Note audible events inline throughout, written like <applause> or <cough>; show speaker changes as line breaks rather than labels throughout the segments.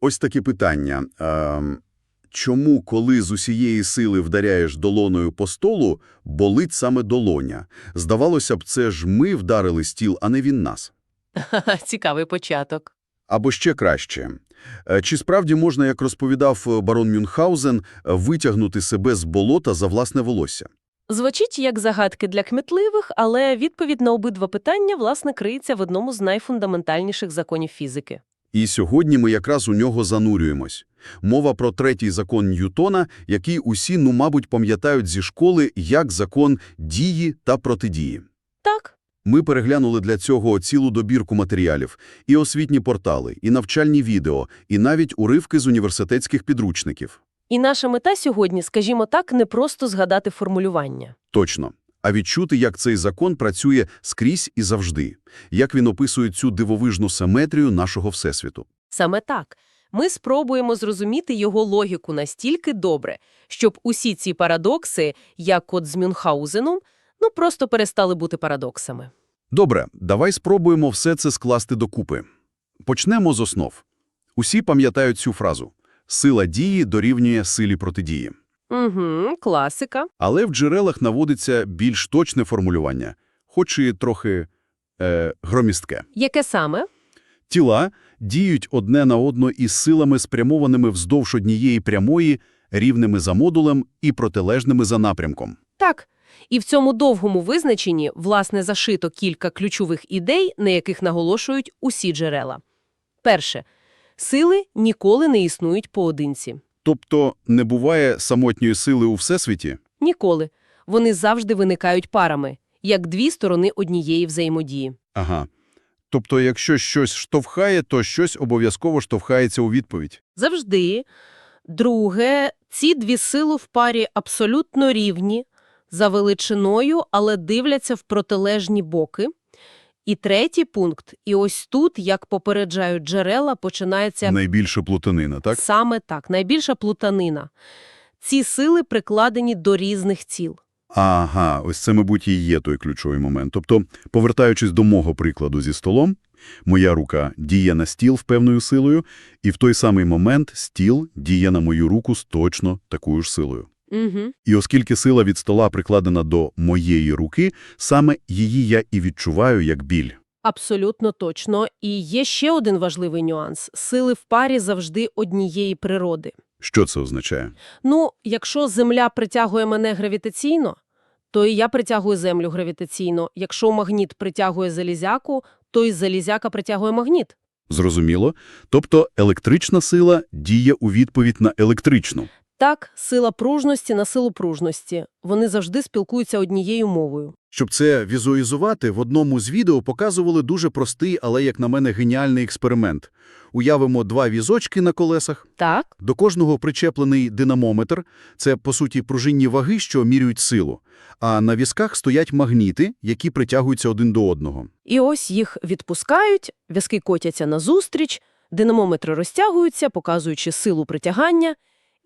Ось таке питання. Ем, чому, коли з усієї сили вдаряєш долоною по столу, болить саме долоня? Здавалося б, це ж ми вдарили стіл, а не він нас. <laughs>
Цікавий початок.
Або ще краще. Е, Чи справді можна, як розповідав е, барон Мюнхгаузен, е, витягнути себе з болота за власне волосся?
Звучить як загадки для кмітливих, але відповідь на обидва питання, власне, криється в одному з найфундаментальніших законів фізики.
І сьогодні ми якраз у нього занурюємось. Мова про третій закон Ньютона, який усі, ну, мабуть, пам'ятають зі школи як закон дії та протидії.
Так,
Ми переглянули для цього цілу добірку матеріалів, і освітні портали, і навчальні відео, і навіть уривки з університетських підручників.
і наша мета сьогодні, скажімо так, не просто згадати формулювання.
Точно. А відчути, як цей закон працює скрізь і завжди, як він описує цю дивовижну симетрію нашого Всесвіту.
Саме так. Ми спробуємо зрозуміти його логіку настільки добре, щоб усі ці парадокси, як от з Мюнхгаузеном, ну просто перестали бути парадоксами.
Добре, давай спробуємо все це скласти докупи. Почнемо з основ. Усі пам'ятають цю фразу «сила дії дорівнює силі протидії».
Угу, класика.
Але в джерелах наводиться більш точне формулювання, хоч і трохи е, громістке.
Яке саме?
Тіла діють одне на одно із силами, спрямованими вздовж однієї прямої, рівними за модулем і протилежними за напрямком.
Так. І в цьому довгому визначенні, власне, зашито кілька ключових ідей, на яких наголошують усі джерела. Перше. Сили ніколи не існують поодинці.
Тобто не буває самотньої сили у Всесвіті?
Ніколи. Вони завжди виникають парами, як дві сторони однієї взаємодії.
Ага. Тобто якщо щось штовхає, то щось обов'язково штовхається у відповідь.
Завжди. Друге, ці дві сили в парі абсолютно рівні, за величиною, але дивляться в протилежні боки. І третій пункт, і ось тут, як попереджають джерела, починається
Найбільша плутанина, так?
саме так, найбільша плутанина. Ці сили прикладені до різних ціл.
Ага, ось це, мабуть, і є той ключовий момент. Тобто, повертаючись до мого прикладу зі столом, моя рука діє на стіл з певною силою, і в той самий момент стіл діє на мою руку з точно такою ж силою.
Угу.
І оскільки сила від стола прикладена до моєї руки, саме її я і відчуваю як біль.
Абсолютно точно. І є ще один важливий нюанс. Сили в парі завжди однієї природи.
Що це означає?
Ну, якщо Земля притягує мене гравітаційно, то і я притягую Землю гравітаційно. Якщо магніт притягує залізяку, то і залізяка притягує магніт.
Зрозуміло? Тобто електрична сила діє у відповідь на електричну.
Так, сила пружності на силу пружності. Вони завжди спілкуються однією мовою.
Щоб це візуалізувати, в одному з відео показували дуже простий, але, як на мене, геніальний експеримент. Уявимо два візочки на колесах,
Так?
до кожного причеплений динамометр – це, по суті, пружинні ваги, що міряють силу. А на візках стоять магніти, які притягуються один до одного.
І ось їх відпускають, в'язки котяться назустріч, динамометри розтягуються, показуючи силу притягання.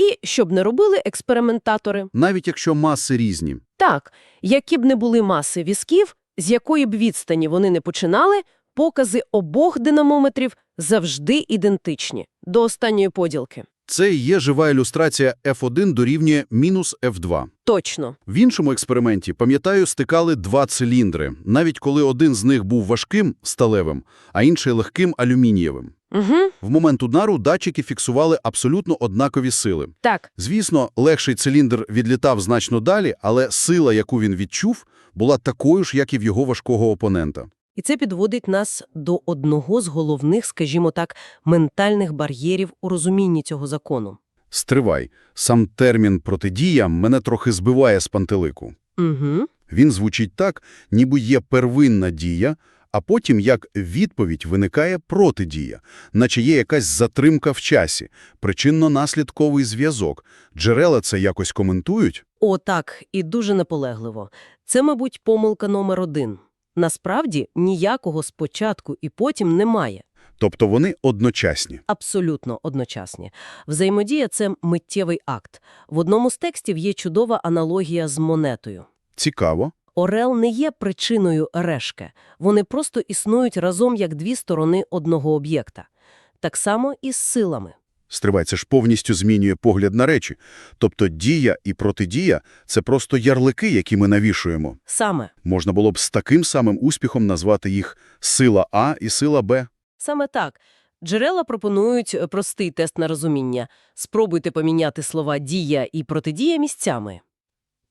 І, щоб не робили експериментатори,
Навіть якщо маси різні.
Так, які б не були маси візків, з якої б відстані вони не починали, покази обох динамометрів завжди ідентичні, до останньої поділки.
Це і є жива ілюстрація F1 дорівнює мінус F2.
Точно.
В іншому експерименті, пам'ятаю, стикали два циліндри, навіть коли один з них був важким, сталевим, а інший легким, алюмінієвим.
Угу.
В момент удару датчики фіксували абсолютно однакові сили.
Так,
Звісно, легший циліндр відлітав значно далі, але сила, яку він відчув, була такою ж, як і в його важкого опонента.
і це підводить нас до одного з головних, скажімо так, ментальних бар'єрів у розумінні цього закону.
Стривай, сам термін «протидія» мене трохи збиває з пантелику.
Угу.
Він звучить так, ніби є первинна дія, а потім як відповідь виникає протидія, наче є якась затримка в часі, причинно-наслідковий зв'язок. Джерела це якось коментують?
О, так, і дуже наполегливо. Це, мабуть, помилка номер один. Насправді, ніякого спочатку і потім немає.
Тобто вони одночасні.
Абсолютно одночасні. Взаємодія – це миттєвий акт. В одному з текстів є чудова аналогія з монетою.
Цікаво.
Орел не є причиною решки. Вони просто існують разом як дві сторони одного об'єкта. Так само і з силами.
Стривай, це ж повністю змінює погляд на речі. Тобто дія і протидія – це просто ярлики, які ми навішуємо.
Саме.
Можна було б з таким самим успіхом назвати їх сила А і сила Б.
Саме так. Джерела пропонують простий тест на розуміння. Спробуйте поміняти слова «дія» і «протидія» місцями.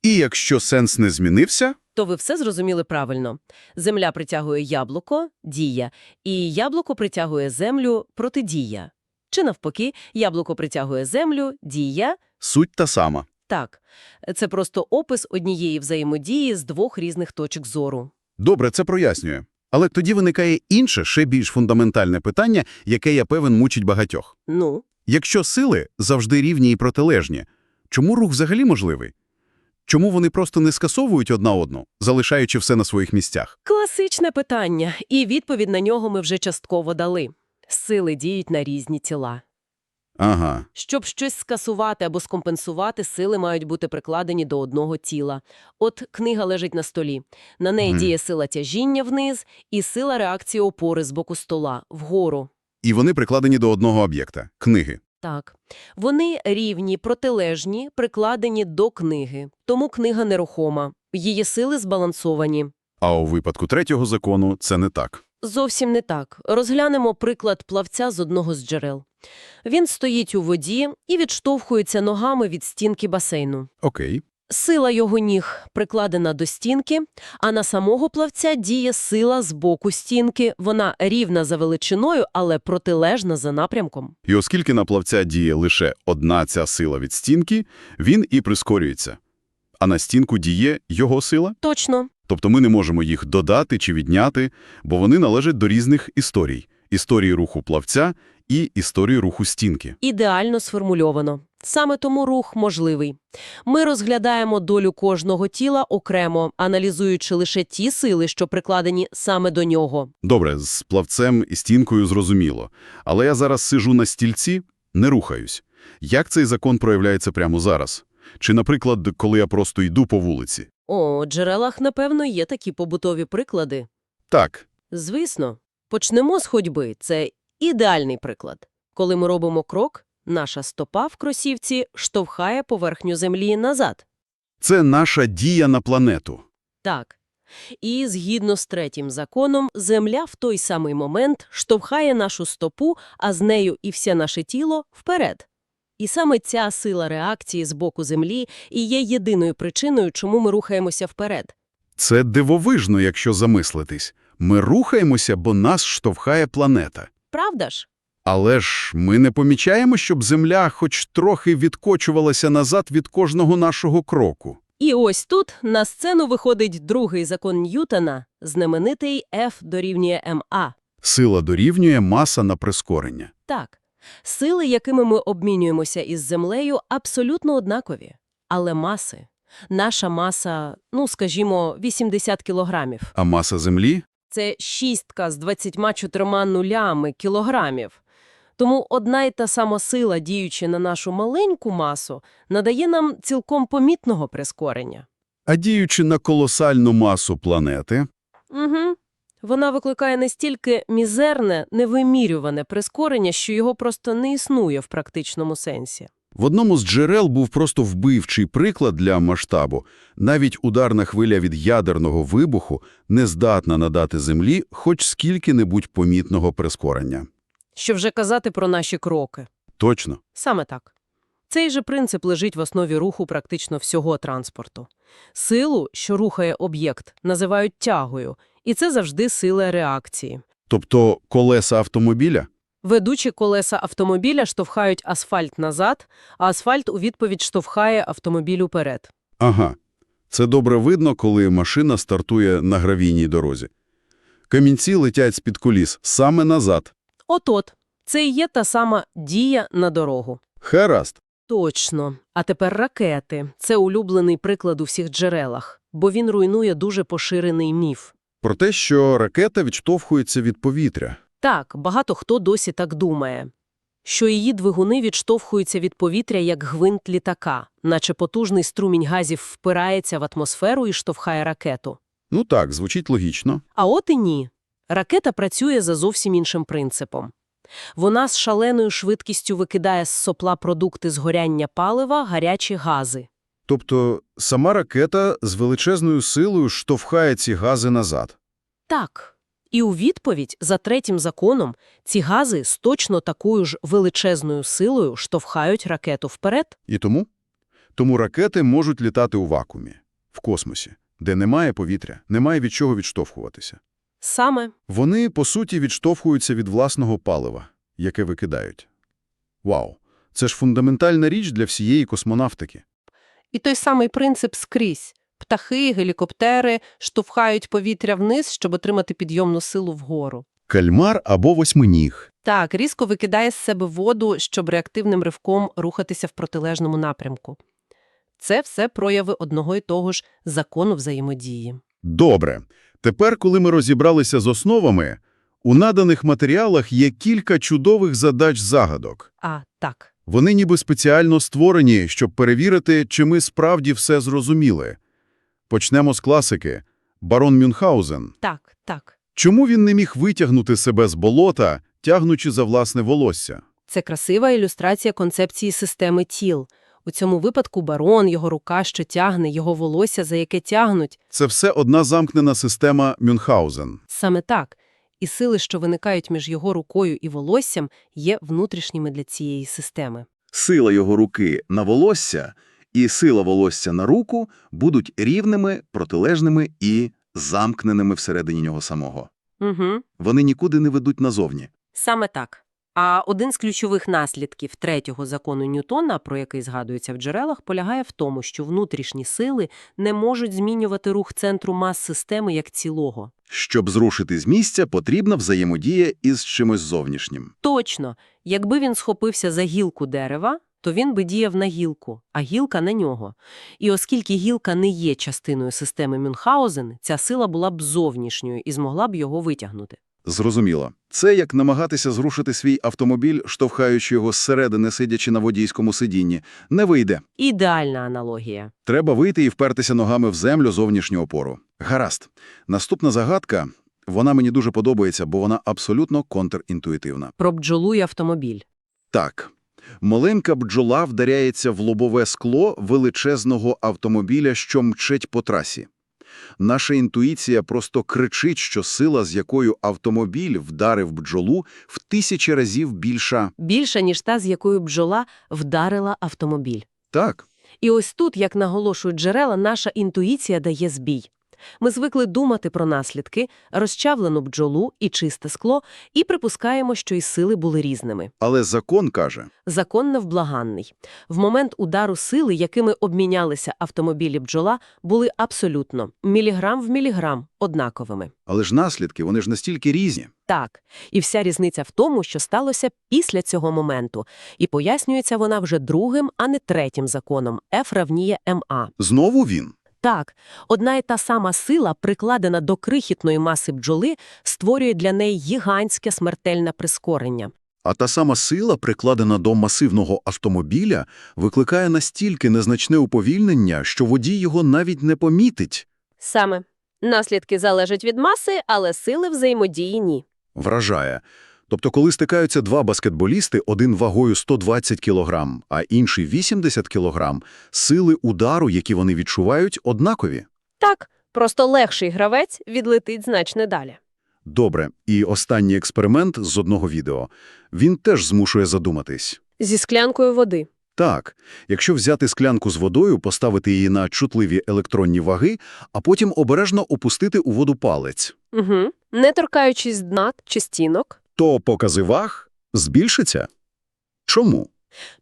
І якщо сенс не змінився,
То ви все зрозуміли правильно. Земля притягує яблуко – дія, і яблуко притягує землю – протидія. Чи навпаки, яблуко притягує землю – дія –
суть та сама.
так. Це просто опис однієї взаємодії з двох різних точок зору.
Добре, це прояснює. Але тоді виникає інше, ще більш фундаментальне питання, яке, я певен, мучить багатьох.
Ну,
Якщо сили завжди рівні і протилежні, чому рух взагалі можливий? Чому вони просто не скасовують одна одну, залишаючи все на своїх місцях?
класичне питання, і відповідь на нього ми вже частково дали. Сили діють на різні тіла.
Ага.
Щоб щось скасувати або скомпенсувати, сили мають бути прикладені до одного тіла. От книга лежить на столі. На неї діє сила тяжіння вниз і сила реакції опори з боку стола вгору.
І вони прикладені до одного об'єкта – книги.
Так. Вони рівні, протилежні, прикладені до книги. Тому книга нерухома. Її сили збалансовані.
А у випадку третього закону це не так.
Зовсім не так. Розглянемо приклад плавця з одного з джерел. Він стоїть у воді і відштовхується ногами від стінки басейну.
Окей.
Сила його ніг прикладена до стінки, а на самого плавця діє сила з боку стінки. Вона рівна за величиною, але протилежна за напрямком.
І оскільки на плавця діє лише одна ця сила від стінки, він і прискорюється. А на стінку діє його сила.
Точно.
Тобто ми не можемо їх додати чи відняти, бо вони належать до різних історій. Історії руху плавця і історії руху стінки.
Ідеально сформульовано. Саме тому рух можливий. Ми розглядаємо долю кожного тіла окремо, аналізуючи лише ті сили, що прикладені саме до нього.
Добре, з плавцем і стінкою зрозуміло. Але я зараз сижу на стільці, не рухаюсь. Як цей закон проявляється прямо зараз? Чи, наприклад, коли я просто йду по вулиці?
О, у джерелах, напевно, є такі побутові приклади.
Так,
Звісно. Почнемо з ходьби. Це ідеальний приклад. Коли ми робимо крок, наша стопа в кросівці штовхає поверхню землі назад.
це наша дія на планету.
Так. І згідно з третім законом, земля в той самий момент штовхає нашу стопу, а з нею і все наше тіло вперед. І саме ця сила реакції з боку землі і є єдиною причиною, чому ми рухаємося вперед.
Це дивовижно, якщо замислитись. Ми рухаємося, бо нас штовхає планета.
Правда ж?
Але ж ми не помічаємо, щоб Земля хоч трохи відкочувалася назад від кожного нашого кроку.
І ось тут на сцену виходить другий закон Ньютона, знаменитий F дорівнює МА.
Сила дорівнює маса на прискорення.
Так, сили, якими ми обмінюємося із Землею, абсолютно однакові. Але маси. Наша маса, ну, скажімо, 80 кілограмів.
А маса Землі?
Це шістка з 24 нулями кілограмів. Тому одна й та сама сила, діючи на нашу маленьку масу, надає нам цілком помітного прискорення.
А діючи на колосальну масу планети,
Угу. Вона викликає настільки мізерне, невимірюване прискорення, що його просто не існує в практичному сенсі.
в одному з джерел був просто вбивчий приклад для масштабу. Навіть ударна хвиля від ядерного вибуху не здатна надати Землі хоч скільки-небудь помітного прискорення.
Що вже казати про наші кроки.
Точно.
Саме так. Цей же принцип лежить в основі руху практично всього транспорту. Силу, що рухає об'єкт, називають тягою, і це завжди сила реакції.
Тобто колеса автомобіля?
Ведучі колеса автомобіля штовхають асфальт назад, а асфальт у відповідь штовхає автомобіль уперед.
Ага. Це добре видно, коли машина стартує на гравійній дорозі. Камінці летять з-під коліс саме назад.
От-от, це і є та сама дія на дорогу.
Харазд.
Точно. А тепер ракети. Це улюблений приклад у всіх джерелах, бо він руйнує дуже поширений міф.
Про те, що ракета відштовхується від повітря.
Так, багато хто досі так думає. Що її двигуни відштовхуються від повітря як гвинт літака, наче потужний струмінь газів впирається в атмосферу і штовхає ракету.
Ну так, звучить логічно.
А от і ні. Ракета працює за зовсім іншим принципом. Вона з шаленою швидкістю викидає з сопла продукти згоряння палива, гарячі гази.
Тобто сама ракета з величезною силою штовхає ці гази назад.
Так. І у відповідь, за третім законом, ці гази з точно такою ж величезною силою штовхають ракету вперед.
І тому? Тому ракети можуть літати у вакуумі, в космосі, де немає повітря, немає від чого відштовхуватися.
Саме
Вони, по суті, відштовхуються від власного палива, яке викидають. Вау! Це ж фундаментальна річ для всієї космонавтики.
І той самий принцип скрізь. Птахи, гелікоптери штовхають повітря вниз, щоб отримати підйомну силу вгору.
Кальмар або восьминіг.
Так, різко викидає з себе воду, щоб реактивним ривком рухатися в протилежному напрямку. Це все прояви одного і того ж закону взаємодії.
Добре. Тепер, коли ми розібралися з основами, у наданих матеріалах є кілька чудових задач-загадок.
А, так.
Вони ніби спеціально створені, щоб перевірити, чи ми справді все зрозуміли. Почнемо з класики. Барон Мюнхгаузен.
Так, так.
Чому він не міг витягнути себе з болота, тягнучи за власне волосся?
Це красива ілюстрація концепції системи тіл. У цьому випадку барон, його рука, що тягне, його волосся, за яке тягнуть.
Це все одна замкнена система Мюнхгаузен.
Саме так. І сили, що виникають між його рукою і волоссям, є внутрішніми для цієї системи.
Сила його руки на волосся і сила волосся на руку будуть рівними, протилежними і замкненими всередині нього самого.
Угу.
Вони нікуди не ведуть назовні.
Саме так. А один з ключових наслідків третього закону Ньютона, про який згадується в джерелах, полягає в тому, що внутрішні сили не можуть змінювати рух центру мас системи як цілого.
Щоб зрушити з місця, потрібна взаємодія із чимось зовнішнім.
Точно, якби він схопився за гілку дерева, то він би діяв на гілку, а гілка на нього. І оскільки гілка не є частиною системи Мюнхгаузен, ця сила була б зовнішньою і змогла б його витягнути.
Зрозуміло. Це як намагатися зрушити свій автомобіль, штовхаючи його зсередини, сидячи на водійському сидінні. Не вийде.
Ідеальна аналогія.
Треба вийти і впертися ногами в землю зовнішню опору. Гаразд. Наступна загадка, вона мені дуже подобається, бо вона абсолютно контрінтуїтивна.
Про бджолу й автомобіль.
Так. Маленька бджола вдаряється в лобове скло величезного автомобіля, що мчить по трасі. Наша інтуїція просто кричить, що сила, з якою автомобіль вдарив бджолу, в тисячі разів більша.
Більша, ніж та, з якою бджола вдарила автомобіль.
Так,
І ось тут, як наголошують джерела, наша інтуїція дає збій. Ми звикли думати про наслідки, розчавлену бджолу і чисте скло, і припускаємо, що і сили були різними.
але закон каже,
Закон невблаганний. В момент удару сили, якими обмінялися автомобілі бджола, були абсолютно міліграм в міліграм однаковими.
але ж наслідки, вони ж настільки різні.
Так, і вся різниця в тому, що сталося після цього моменту, і пояснюється вона вже другим, а не третім законом F равніє МА.
Знову він.
Так, одна і та сама сила, прикладена до крихітної маси бджоли, створює для неї гігантське смертельне прискорення.
А та сама сила, прикладена до масивного автомобіля, викликає настільки незначне уповільнення, що водій його навіть не помітить.
Саме. Наслідки залежать від маси, але сили взаємодії ні.
Вражає. Тобто, коли стикаються два баскетболісти, один вагою 120 кг, а інший 80 кг, сили удару, які вони відчувають, однакові.
Так, просто легший гравець відлетить значно далі.
Добре, і останній експеримент з одного відео. Він теж змушує задуматись.
Зі склянкою води.
Так, якщо взяти склянку з водою, поставити її на чутливі електронні ваги, а потім обережно опустити у воду палець,
Угу. Не торкаючись дна чи стінок.
То покази ваг збільшиться? Чому?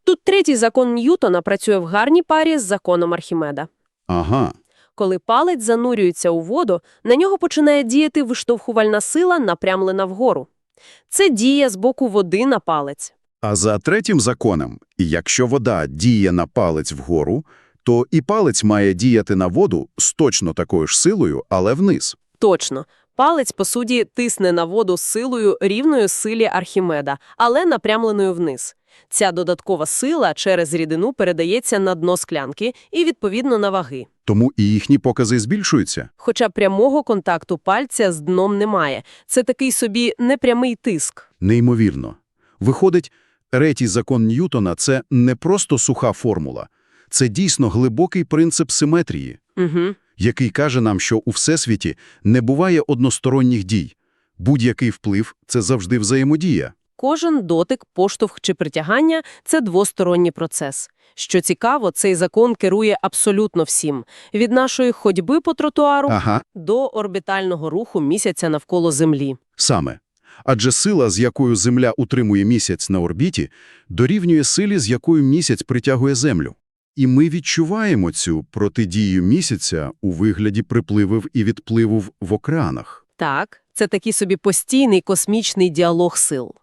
Тут третій закон Ньютона працює в гарній парі з законом Архімеда.
Ага.
Коли палець занурюється у воду, на нього починає діяти виштовхувальна сила, напрямлена вгору. Це дія з боку води на палець.
А за третім законом, якщо вода діє на палець вгору, то і палець має діяти на воду з точно такою ж силою, але вниз.
Точно. Палець, по суті, тисне на воду з силою рівною силі Архімеда, але напрямленою вниз. Ця додаткова сила через рідину передається на дно склянки і, відповідно, на ваги.
Тому і їхні покази збільшуються.
Хоча прямого контакту пальця з дном немає. Це такий собі непрямий тиск.
Неймовірно. Виходить, третій закон Ньютона – це не просто суха формула. Це дійсно глибокий принцип симетрії,
Угу.
Який каже нам, що у Всесвіті не буває односторонніх дій. Будь-який вплив – це завжди взаємодія.
Кожен дотик, поштовх чи притягання – це двосторонній процес. Що цікаво, цей закон керує абсолютно всім. Від нашої ходьби по тротуару
Ага,
до орбітального руху місяця навколо Землі.
саме. Адже сила, з якою Земля утримує місяць на орбіті, дорівнює силі, з якою місяць притягує Землю. І ми відчуваємо цю протидію місяця у вигляді припливів і відпливів в океанах.
Так, це такий собі постійний космічний діалог сил.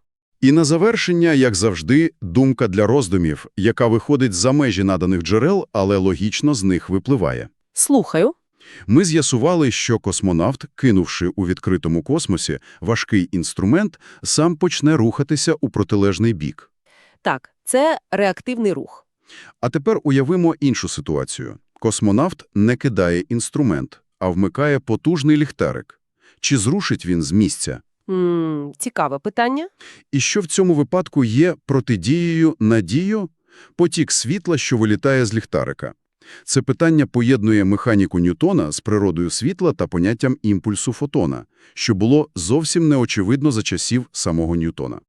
І на завершення, як завжди, думка для роздумів, яка виходить за межі наданих джерел, але логічно з них випливає.
Слухаю.
Ми з'ясували, що космонавт, кинувши у відкритому космосі важкий інструмент, сам почне рухатися у протилежний бік.
Так, це реактивний рух.
А тепер уявимо іншу ситуацію. Космонавт не кидає інструмент, а вмикає потужний ліхтарик. Чи зрушить він з місця?
М, цікаве питання.
І що в цьому випадку є протидією надію? Потік світла, що вилітає з ліхтарика. Це питання поєднує механіку Ньютона з природою світла та поняттям імпульсу фотона, що було зовсім неочевидно за часів самого Ньютона.